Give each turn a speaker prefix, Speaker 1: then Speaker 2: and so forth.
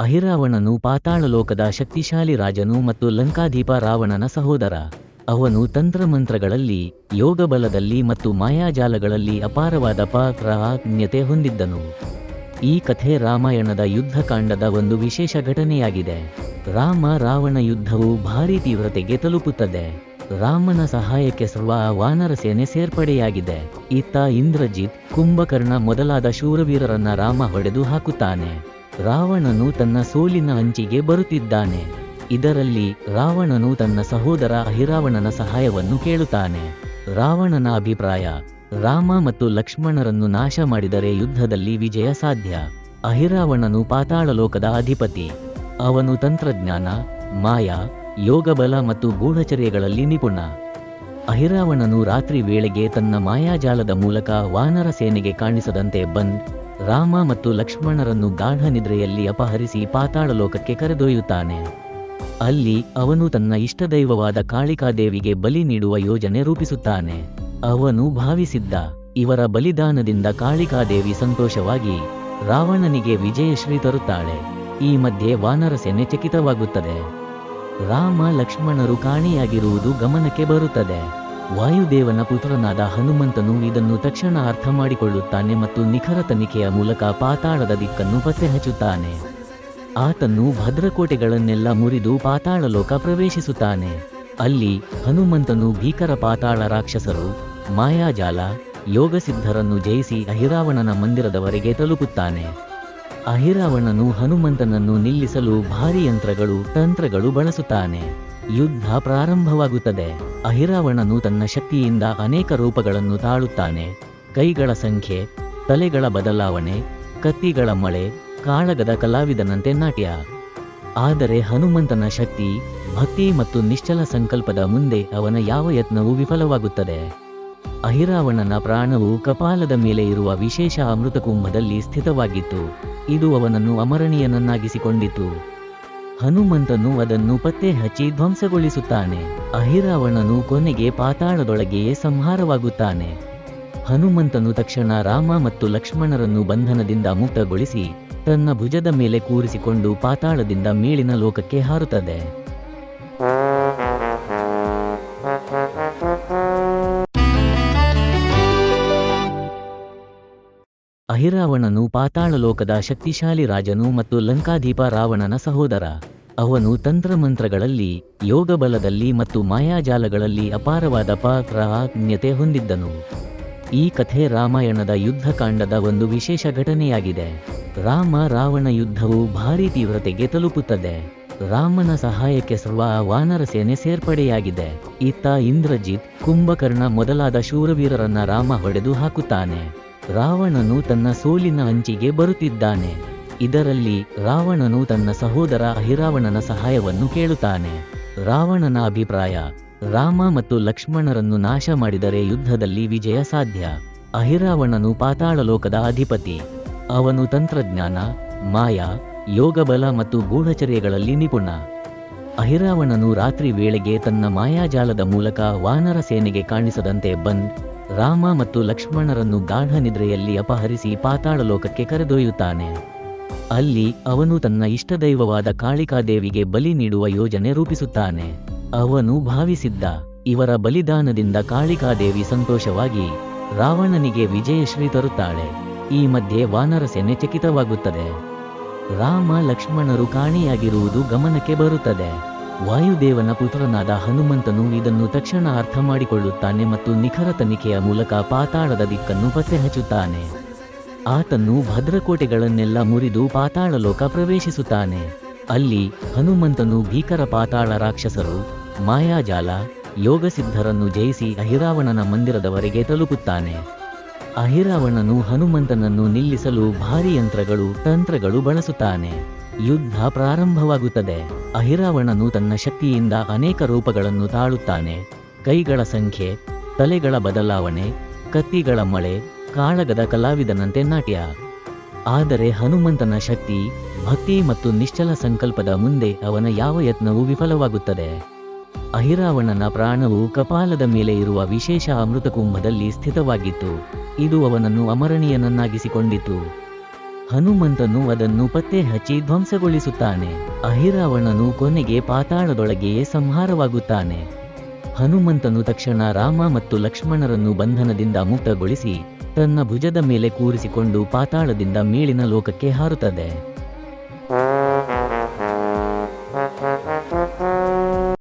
Speaker 1: ಅಹಿರಾವಣನು ಪಾತಾಳಲೋಕದ ಶಕ್ತಿಶಾಲಿ ರಾಜನು ಮತ್ತು ಲಂಕಾಧೀಪ ರಾವಣನ ಸಹೋದರ. ಅವನು ತಂತ್ರಮಂತ್ರಗಳಲ್ಲಿ, ಯೋಗಬಲದಲ್ಲಿ ಮತ್ತು ಮಾಯಾಜಾಲಗಳಲ್ಲಿ ಅಪಾರವಾದ ಪಾತ್ರಜ್ಞತೆ ಹೊಂದಿದ್ದನು. ಈ ಕಥೆ ರಾಮಾಯಣದ ಯುದ್ಧಕಾಂಡದ ಒಂದು ವಿಶೇಷ ಘಟನೆಯಾಗಿದೆ. ರಾಮ ರಾವಣ ಯುದ್ಧವು ಭಾರೀ ತೀವ್ರತೆಗೆ ತಲುಪುತ್ತದೆ. ರಾಮನ ಸಹಾಯಕ್ಕೆ ಸರ್ವ ವಾನರ ಸೇನೆ ಸೇರ್ಪಡೆಯಾಗಿದೆ. ಇತ್ತ ಇಂದ್ರಜಿತ್, ಕುಂಭಕರ್ಣ ಮೊದಲಾದ ಶೂರವೀರರನ್ನ ರಾಮ ಹೊಡೆದು ಹಾಕುತ್ತಾನೆ. ರಾವಣನು ತನ್ನ ಸೋಲಿನ ಅಂಚಿಗೆ ಬರುತ್ತಿದ್ದಾನೆ. ಇದರಲ್ಲಿ ರಾವಣನು ತನ್ನ ಸಹೋದರ ಅಹಿರಾವಣನ ಸಹಾಯವನ್ನು ಕೇಳುತ್ತಾನೆ. ರಾವಣನ ಅಭಿಪ್ರಾಯ, ರಾಮ ಮತ್ತು ಲಕ್ಷ್ಮಣರನ್ನು ನಾಶ ಮಾಡಿದರೆ ಯುದ್ಧದಲ್ಲಿ ವಿಜಯ ಸಾಧ್ಯ. ಅಹಿರಾವಣನು ಪಾತಾಳಲೋಕದ ಅಧಿಪತಿ. ಅವನು ತಂತ್ರಜ್ಞಾನ, ಮಾಯಾ, ಯೋಗಬಲ ಮತ್ತು ಗೂಢಚರ್ಯಗಳಲ್ಲಿ ನಿಪುಣ. ಅಹಿರಾವಣನು ರಾತ್ರಿ ವೇಳೆಗೆ ತನ್ನ ಮಾಯಾಜಾಲದ ಮೂಲಕ ವಾನರ ಸೇನೆಗೆ ಕಾಣಿಸದಂತೆ ಬಂದ್ ರಾಮ ಮತ್ತು ಲಕ್ಷ್ಮಣರನ್ನು ಗಾಢ ನಿದ್ರೆಯಲ್ಲಿ ಅಪಹರಿಸಿ ಪಾತಾಳಲೋಕಕ್ಕೆ ಕರೆದೊಯ್ಯುತ್ತಾನೆ. ಅಲ್ಲಿ ಅವನು ತನ್ನ ಇಷ್ಟದೈವವಾದ ಕಾಳಿಕಾದೇವಿಗೆ ಬಲಿ ನೀಡುವ ಯೋಜನೆ ರೂಪಿಸುತ್ತಾನೆ. ಅವನು ಭಾವಿಸಿದ್ದ ಇವರ ಬಲಿದಾನದಿಂದ ಕಾಳಿಕಾದೇವಿ ಸಂತೋಷವಾಗಿ ರಾವಣನಿಗೆ ವಿಜಯಶ್ರೀ ತರುತ್ತಾಳೆ. ಈ ಮಧ್ಯೆ ವಾನರ ಸೇನೆ ಚಕಿತವಾಗುತ್ತದೆ. ರಾಮ, ಲಕ್ಷ್ಮಣರು ಕಾಣೆಯಾಗಿರುವುದು ಗಮನಕ್ಕೆ ಬರುತ್ತದೆ. ವಾಯುದೇವನ ಪುತ್ರನಾದ ಹನುಮಂತನು ಇದನ್ನು ತಕ್ಷಣ ಅರ್ಥ ಮಾಡಿಕೊಳ್ಳುತ್ತಾನೆ ಮತ್ತು ನಿಖರ ತನಿಖೆಯ ಮೂಲಕ ಪಾತಾಳದ ದಿಕ್ಕನ್ನು ಪತ್ತೆ ಹಚ್ಚುತ್ತಾನೆ ಆತನು ಭದ್ರಕೋಟೆಗಳನ್ನೆಲ್ಲ ಮುರಿದು ಪಾತಾಳ ಲೋಕ ಪ್ರವೇಶಿಸುತ್ತಾನೆ. ಅಲ್ಲಿ ಹನುಮಂತನು ಭೀಕರ ಪಾತಾಳ ರಾಕ್ಷಸರು, ಮಾಯಾಜಾಲ, ಯೋಗಸಿದ್ಧರನ್ನು ಜಯಿಸಿ ಅಹಿರಾವಣನ ಮಂದಿರದವರೆಗೆ ತಲುಪುತ್ತಾನೆ. ಅಹಿರಾವಣನು ಹನುಮಂತನನ್ನು ನಿಲ್ಲಿಸಲು ಭಾರಿ ಯಂತ್ರಗಳು, ತಂತ್ರಗಳು ಬಳಸುತ್ತಾನೆ. ಯುದ್ಧ ಪ್ರಾರಂಭವಾಗುತ್ತದೆ. ಅಹಿರಾವಣನು ತನ್ನ ಶಕ್ತಿಯಿಂದ ಅನೇಕ ರೂಪಗಳನ್ನು ತಾಳುತ್ತಾನೆ. ಕೈಗಳ ಸಂಖ್ಯೆ, ತಲೆಗಳ ಬದಲಾವಣೆ, ಕತ್ತಿಗಳ ಮಳೆ, ಕಾಳಗದ ಕಲಾವಿದನಂತೆ ನಾಟ್ಯ. ಆದರೆ ಹನುಮಂತನ ಶಕ್ತಿ, ಭಕ್ತಿ ಮತ್ತು ನಿಶ್ಚಲ ಸಂಕಲ್ಪದ ಮುಂದೆ ಅವನ ಯಾವ ಯತ್ನವೂ ವಿಫಲವಾಗುತ್ತದೆ. ಅಹಿರಾವಣನ ಪ್ರಾಣವು ಕಪಾಲದ ಮೇಲೆ ಇರುವ ವಿಶೇಷ ಅಮೃತಕುಂಭದಲ್ಲಿ ಸ್ಥಿತವಾಗಿತ್ತು. ಇದು ಅವನನ್ನು ಅಮರಣೀಯನನ್ನಾಗಿಸಿಕೊಂಡಿತು. ಹನುಮಂತನು ಅದನ್ನು ಪತ್ತೆ ಹಚ್ಚಿ ಧ್ವಂಸಗೊಳಿಸುತ್ತಾನೆ. ಅಹಿರಾವಣನು ಕೊನೆಗೆ ಪಾತಾಳದೊಳಗೆಯೇ ಸಂಹಾರವಾಗುತ್ತಾನೆ. ಹನುಮಂತನು ತಕ್ಷಣ ರಾಮ ಮತ್ತು ಲಕ್ಷ್ಮಣರನ್ನು ಬಂಧನದಿಂದ ಮುಕ್ತಗೊಳಿಸಿ ತನ್ನ ಭುಜದ ಮೇಲೆ ಕೂರಿಸಿಕೊಂಡು ಪಾತಾಳದಿಂದ ಮೇಲಿನ ಲೋಕಕ್ಕೆ ಹಾರುತ್ತದೆ. ಅಹಿರಾವಣನು ಪಾತಾಳಲೋಕದ ಶಕ್ತಿಶಾಲಿ ರಾಜನು ಮತ್ತು ಲಂಕಾಧೀಪ ರಾವಣನ ಸಹೋದರ. ಅವನು ತಂತ್ರಮಂತ್ರಗಳಲ್ಲಿ, ಯೋಗಬಲದಲ್ಲಿ ಮತ್ತು ಮಾಯಾಜಾಲಗಳಲ್ಲಿ ಅಪಾರವಾದ ಪಾತ್ರಜ್ಞತೆ ಹೊಂದಿದ್ದನು. ಈ ಕಥೆ ರಾಮಾಯಣದ ಯುದ್ಧಕಾಂಡದ ಒಂದು ವಿಶೇಷ ಘಟನೆಯಾಗಿದೆ. ರಾಮ ರಾವಣ ಯುದ್ಧವು ಭಾರೀ ತೀವ್ರತೆಗೆ ತಲುಪುತ್ತದೆ. ರಾಮನ ಸಹಾಯಕ್ಕೆ ಸರ್ವ ವಾನರ ಸೇನೆ ಸೇರ್ಪಡೆಯಾಗಿದೆ. ಇತ್ತ ಇಂದ್ರಜಿತ್, ಕುಂಭಕರ್ಣ ಮೊದಲಾದ ಶೂರವೀರರನ್ನ ರಾಮ ಹೊಡೆದು ಹಾಕುತ್ತಾನೆ. ರಾವಣನು ತನ್ನ ಸೋಲಿನ ಅಂಚಿಗೆ ಬರುತ್ತಿದ್ದಾನೆ. ಇದರಲ್ಲಿ ರಾವಣನು ತನ್ನ ಸಹೋದರ ಅಹಿರಾವಣನ ಸಹಾಯವನ್ನು ಕೇಳುತ್ತಾನೆ. ರಾವಣನ ಅಭಿಪ್ರಾಯ, ರಾಮ ಮತ್ತು ಲಕ್ಷ್ಮಣರನ್ನು ನಾಶ ಮಾಡಿದರೆ ಯುದ್ಧದಲ್ಲಿ ವಿಜಯ ಸಾಧ್ಯ. ಅಹಿರಾವಣನು ಪಾತಾಳಲೋಕದ ಅಧಿಪತಿ. ಅವನು ತಂತ್ರಜ್ಞಾನ, ಮಾಯಾ, ಯೋಗಬಲ ಮತ್ತು ಗೂಢಚರ್ಯಗಳಲ್ಲಿ ನಿಪುಣ. ಅಹಿರಾವಣನು ರಾತ್ರಿ ವೇಳೆಗೆ ತನ್ನ ಮಾಯಾಜಾಲದ ಮೂಲಕ ವಾನರ ಸೇನೆಗೆ ಕಾಣಿಸದಂತೆ ಬಂದ್ ರಾಮ ಮತ್ತು ಲಕ್ಷ್ಮಣರನ್ನು ಗಾಢ ನಿದ್ರೆಯಲ್ಲಿ ಅಪಹರಿಸಿ ಪಾತಾಳಲೋಕಕ್ಕೆ ಕರೆದೊಯ್ಯುತ್ತಾನೆ. ಅಲ್ಲಿ ಅವನು ತನ್ನ ಇಷ್ಟದೈವವಾದ ಕಾಳಿಕಾದೇವಿಗೆ ಬಲಿ ನೀಡುವ ಯೋಜನೆ ರೂಪಿಸುತ್ತಾನೆ. ಅವನು ಭಾವಿಸಿದ್ದ ಇವರ ಬಲಿದಾನದಿಂದ ಕಾಳಿಕಾದೇವಿ ಸಂತೋಷವಾಗಿ ರಾವಣನಿಗೆ ವಿಜಯಶ್ರೀ ತರುತ್ತಾಳೆ. ಈ ಮಧ್ಯೆ ವಾನರ ಸೇನೆ ಚಕಿತವಾಗುತ್ತದೆ. ರಾಮ, ಲಕ್ಷ್ಮಣರು ಕಾಣೆಯಾಗಿರುವುದು ಗಮನಕ್ಕೆ ಬರುತ್ತದೆ. ವಾಯುದೇವನ ಪುತ್ರನಾದ ಹನುಮಂತನು ಇದನ್ನು ತಕ್ಷಣ ಅರ್ಥ ಮಾಡಿಕೊಳ್ಳುತ್ತಾನೆ ಮತ್ತು ನಿಖರ ತನಿಖೆಯ ಮೂಲಕ ಪಾತಾಳದ ದಿಕ್ಕನ್ನು ಪತ್ತೆ ಹಚ್ಚುತ್ತಾನೆ ಆತನು ಭದ್ರಕೋಟೆಗಳನ್ನೆಲ್ಲ ಮುರಿದು ಪಾತಾಳ ಲೋಕ ಪ್ರವೇಶಿಸುತ್ತಾನೆ. ಅಲ್ಲಿ ಹನುಮಂತನು ಭೀಕರ ಪಾತಾಳ ರಾಕ್ಷಸರು, ಮಾಯಾಜಾಲ, ಯೋಗಸಿದ್ಧರನ್ನು ಜಯಿಸಿ ಅಹಿರಾವಣನ ಮಂದಿರದವರೆಗೆ ತಲುಪುತ್ತಾನೆ. ಅಹಿರಾವಣನು ಹನುಮಂತನನ್ನು ನಿಲ್ಲಿಸಲು ಭಾರಿ ಯಂತ್ರಗಳು, ತಂತ್ರಗಳು ಬಳಸುತ್ತಾನೆ. ಯುದ್ಧ ಪ್ರಾರಂಭವಾಗುತ್ತದೆ. ಅಹಿರಾವಣನು ತನ್ನ ಶಕ್ತಿಯಿಂದ ಅನೇಕ ರೂಪಗಳನ್ನು ತಾಳುತ್ತಾನೆ. ಕೈಗಳ ಸಂಖ್ಯೆ, ತಲೆಗಳ ಬದಲಾವಣೆ, ಕತ್ತಿಗಳ ಮಳೆ, ಕಾಳಗದ ಕಲಾವಿದನಂತೆ ನಾಟ್ಯ. ಆದರೆ ಹನುಮಂತನ ಶಕ್ತಿ, ಭಕ್ತಿ ಮತ್ತು ನಿಶ್ಚಲ ಸಂಕಲ್ಪದ ಮುಂದೆ ಅವನ ಯಾವ ಯತ್ನವೂ ವಿಫಲವಾಗುತ್ತದೆ. ಅಹಿರಾವಣನ ಪ್ರಾಣವು ಕಪಾಲದ ಮೇಲೆ ಇರುವ ವಿಶೇಷ ಅಮೃತಕುಂಭದಲ್ಲಿ ಸ್ಥಿತವಾಗಿತ್ತು. ಇದು ಅವನನ್ನು ಅಮರಣೀಯನನ್ನಾಗಿಸಿಕೊಂಡಿತು. ಹನುಮಂತನು ಅದನ್ನು ಪತ್ತೆ ಹಚ್ಚಿ ಧ್ವಂಸಗೊಳಿಸುತ್ತಾನೆ. ಅಹಿರಾವಣನು ಕೊನೆಗೆ ಪಾತಾಳದೊಳಗೆಯೇ ಸಂಹಾರವಾಗುತ್ತಾನೆ. ಹನುಮಂತನು ತಕ್ಷಣ ರಾಮ ಮತ್ತು ಲಕ್ಷ್ಮಣರನ್ನು ಬಂಧನದಿಂದ ಮುಕ್ತಗೊಳಿಸಿ ತನ್ನ ಭುಜದ ಮೇಲೆ ಕೂರಿಸಿಕೊಂಡು ಪಾತಾಳದಿಂದ ಮೇಲಿನ ಲೋಕಕ್ಕೆ ಹಾರುತ್ತದೆ.